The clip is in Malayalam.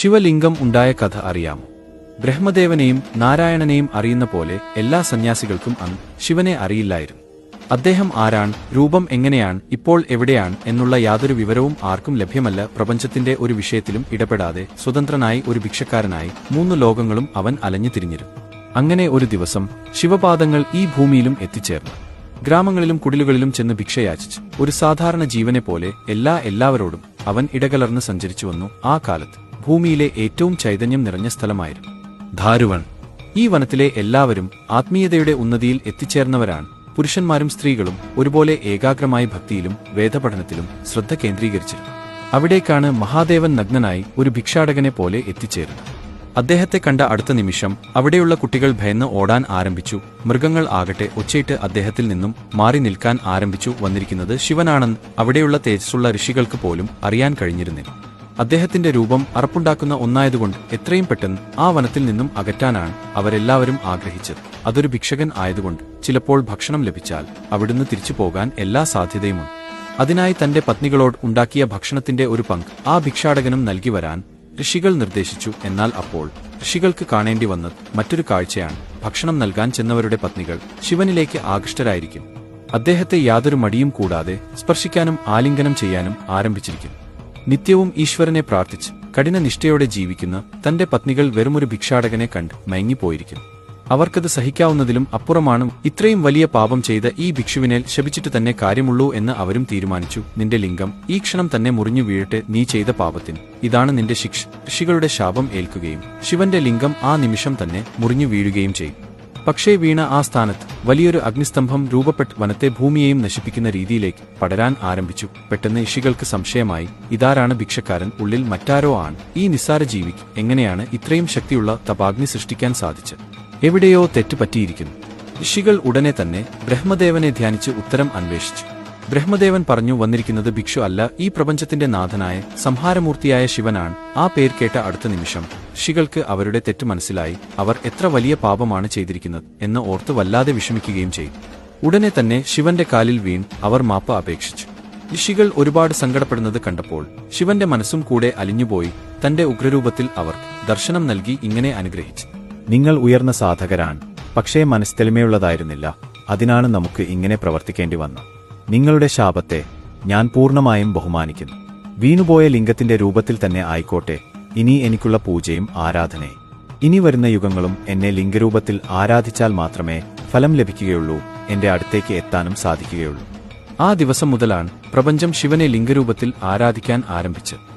ശിവലിംഗം ഉണ്ടായ കഥ അറിയാമോ? ബ്രഹ്മദേവനെയും നാരായണനെയും അറിയുന്ന പോലെ എല്ലാ സന്യാസികൾക്കും അന്ന് ശിവനെ അറിയില്ലായിരുന്നു. അദ്ദേഹം ആരാണ് രൂപം എങ്ങനെയാണ് ഇപ്പോൾ എവിടെയാണ് എന്നുള്ള യാതൊരു വിവരവും ആർക്കും ലഭ്യമല്ല പ്രപഞ്ചത്തിന്റെ ഒരു വിഷയത്തിലും ഇടപെടാതെ സ്വതന്ത്രനായി ഒരു ഭിക്ഷക്കാരനായി മൂന്ന് ലോകങ്ങളും അവൻ അലഞ്ഞു തിരിഞ്ഞിരുന്നു. അങ്ങനെ ഒരു ദിവസം ശിവപാദങ്ങൾ ഈ ഭൂമിയിലും എത്തിച്ചേർന്നു. ഗ്രാമങ്ങളിലും കുടിലുകളിലും ചെന്ന് ഭിക്ഷയാചിച്ചു. ഒരു സാധാരണ ജീവനെ പോലെ എല്ലാ എല്ലാവരോടും അവൻ ഇടകലർന്ന് സഞ്ചരിച്ചു വന്നു ആ കാലത്ത്. ഭൂമിയിലെ ഏറ്റവും ചൈതന്യം നിറഞ്ഞ സ്ഥലമായിരുന്നു. ധാരുവൺ. ഈ വനത്തിലെ എല്ലാവരും ആത്മീയതയുടെ ഉന്നതിയിൽ എത്തിച്ചേർന്നവരാണ്. പുരുഷന്മാരും സ്ത്രീകളും ഒരുപോലെ ഏകാഗ്രമായ ഭക്തിയിലും വേദപഠനത്തിലും ശ്രദ്ധ കേന്ദ്രീകരിച്ചിരുന്നു. അവിടേക്കാണ് മഹാദേവൻ നഗ്നനായി ഒരു ഭിക്ഷാടകനെ പോലെ എത്തിച്ചേരുന്നത്. അദ്ദേഹത്തെ കണ്ട അടുത്ത നിമിഷം അവിടെയുള്ള കുട്ടികൾ ഭയന്ന് ഓടാൻ ആരംഭിച്ചു. മൃഗങ്ങൾ ആകട്ടെ ഒച്ചയിട്ട് അദ്ദേഹത്തിൽ നിന്നും മാറി നിൽക്കാൻ ആരംഭിച്ചു വന്നിരിക്കുന്നത് ശിവനാണെന്ന് അവിടെയുള്ള തേജസ്സുള്ള ഋഷികൾക്ക് പോലും അറിയാൻ കഴിഞ്ഞിരുന്നില്ല. അദ്ദേഹത്തിന്റെ രൂപം അറപ്പുണ്ടാക്കുന്ന ഒന്നായതുകൊണ്ട് എത്രയും പെട്ടെന്ന് ആ വനത്തിൽ നിന്നും അകറ്റാനാണ് അവരെല്ലാവരും ആഗ്രഹിച്ചത്. അതൊരു ഭിക്ഷകൻ ആയതുകൊണ്ട് ചിലപ്പോൾ ഭക്ഷണം ലഭിച്ചാൽ അവിടുന്ന് തിരിച്ചു പോകാൻ എല്ലാ സാധ്യതയുമുണ്ട്. അതിനായി തന്റെ പത്നികളോട് ഉണ്ടാക്കിയ ഭക്ഷണത്തിന്റെ ഒരു പങ്ക് ആ ഭിക്ഷാടകനും നൽകി വരാൻ ഋഷികൾ നിർദ്ദേശിച്ചു. എന്നാൽ അപ്പോൾ ഋഷികൾക്ക് കാണേണ്ടി വന്നത് മറ്റൊരു കാഴ്ചയാണ്. ഭക്ഷണം നൽകാൻ ചെന്നവരുടെ പത്നികൾ ശിവനിലേക്ക് ആകൃഷ്ടരായിരിക്കും. അദ്ദേഹത്തെ യാതൊരു മടിയും കൂടാതെ സ്പർശിക്കാനും ആലിംഗനം ചെയ്യാനും ആരംഭിച്ചിരിക്കും നിത്യവും ഈശ്വരനെ പ്രാർത്ഥിച്ച് കഠിന നിഷ്ഠയോടെ ജീവിക്കുന്ന തന്റെ പത്നികൾ വെറുമൊരു ഭിക്ഷാടകനെ കണ്ട് മയങ്ങിപ്പോയിരിക്കും അവർക്കത് സഹിക്കാവുന്നതിലും അപ്പുറമാണ് ഇത്രയും വലിയ പാപം ചെയ്ത ഈ ഭിക്ഷുവിനെ ശപിച്ചിട്ട് തന്നെ കാര്യമുള്ളൂ എന്ന് അവരും തീരുമാനിച്ചു. നിന്റെ ലിംഗം ഈ ക്ഷണം തന്നെ മുറിഞ്ഞു വീഴട്ടെ നീ ചെയ്ത പാപത്തിന്. ഇതാണ് നിന്റെ ശിക്ഷ. ഋഷികളുടെ ശാപം ഏൽക്കുകയും ശിവന്റെ ലിംഗം ആ നിമിഷം തന്നെ മുറിഞ്ഞു വീഴുകയും ചെയ്യും. പക്ഷേ വീണ ആ സ്ഥാനത്ത് വലിയൊരു അഗ്നിസ്തംഭം രൂപപ്പെട്ട് വനത്തെ ഭൂമിയെയും നശിപ്പിക്കുന്ന രീതിയിലേക്ക് പടരാൻ ആരംഭിച്ചു. പെട്ടെന്ന് ഇഷികൾക്ക് സംശയമായി ഇതാരാണ് ഭിക്ഷക്കാരൻ? ഉള്ളിൽ മറ്റാരോ ആണ്? ഈ നിസ്സാര ജീവിക്ക് എങ്ങനെയാണ് ഇത്രയും ശക്തിയുള്ള തപാഗ്നി സൃഷ്ടിക്കാൻ സാധിച്ചത്? എവിടെയോ തെറ്റ് പറ്റിയിരിക്കുന്നു. ഋഷികൾ ഉടനെ തന്നെ ബ്രഹ്മദേവനെ ധ്യാനിച്ച് ഉത്തരം അന്വേഷിച്ചു. ബ്രഹ്മദേവൻ പറഞ്ഞു വന്നിരിക്കുന്നത് ഭിക്ഷു അല്ല ഈ പ്രപഞ്ചത്തിന്റെ നാഥനായ സംഹാരമൂർത്തിയായ ശിവനാണ്. ആ പേർ കേട്ട അടുത്ത നിമിഷം ഋഷികൾക്ക് അവരുടെ തെറ്റ് മനസ്സിലായി. അവർ എത്ര വലിയ പാപമാണ് ചെയ്തിരിക്കുന്നത് എന്ന് ഓർത്ത് വല്ലാതെ വിഷമിക്കുകയും ചെയ്തു. ഉടനെ തന്നെ ശിവന്റെ കാലിൽ വീൺ അവർ മാപ്പ് അപേക്ഷിച്ചു. ഋഷികൾ ഒരുപാട് സങ്കടപ്പെടുന്നത് കണ്ടപ്പോൾ ശിവന്റെ മനസ്സും കൂടെ അലിഞ്ഞുപോയി തന്റെ ഉഗ്രരൂപത്തിൽ അവർ ദർശനം നൽകി ഇങ്ങനെ അനുഗ്രഹിച്ചു. നിങ്ങൾ ഉയർന്ന സാധകരാണ് പക്ഷേ മനസ്തെളിമയുള്ളതായിരുന്നില്ല. അതിനാണ് നമുക്ക് ഇങ്ങനെ പ്രവർത്തിക്കേണ്ടി വന്നു നിങ്ങളുടെ ശാപത്തെ ഞാൻ പൂർണമായും ബഹുമാനിക്കുന്നു. വീണുപോയ ലിംഗത്തിന്റെ രൂപത്തിൽ തന്നെ ആയിക്കോട്ടെ. ഇനി എനിക്കുള്ള പൂജയും ആരാധനയും. ഇനി വരുന്ന യുഗങ്ങളും എന്നെ ലിംഗരൂപത്തിൽ ആരാധിച്ചാൽ മാത്രമേ ഫലം ലഭിക്കുകയുള്ളൂ എന്റെ അടുത്തേക്ക് എത്താനും സാധിക്കുകയുള്ളൂ. ആ ദിവസം മുതലാണ് പ്രപഞ്ചം ശിവനെ ലിംഗരൂപത്തിൽ ആരാധിക്കാൻ ആരംഭിച്ചത്.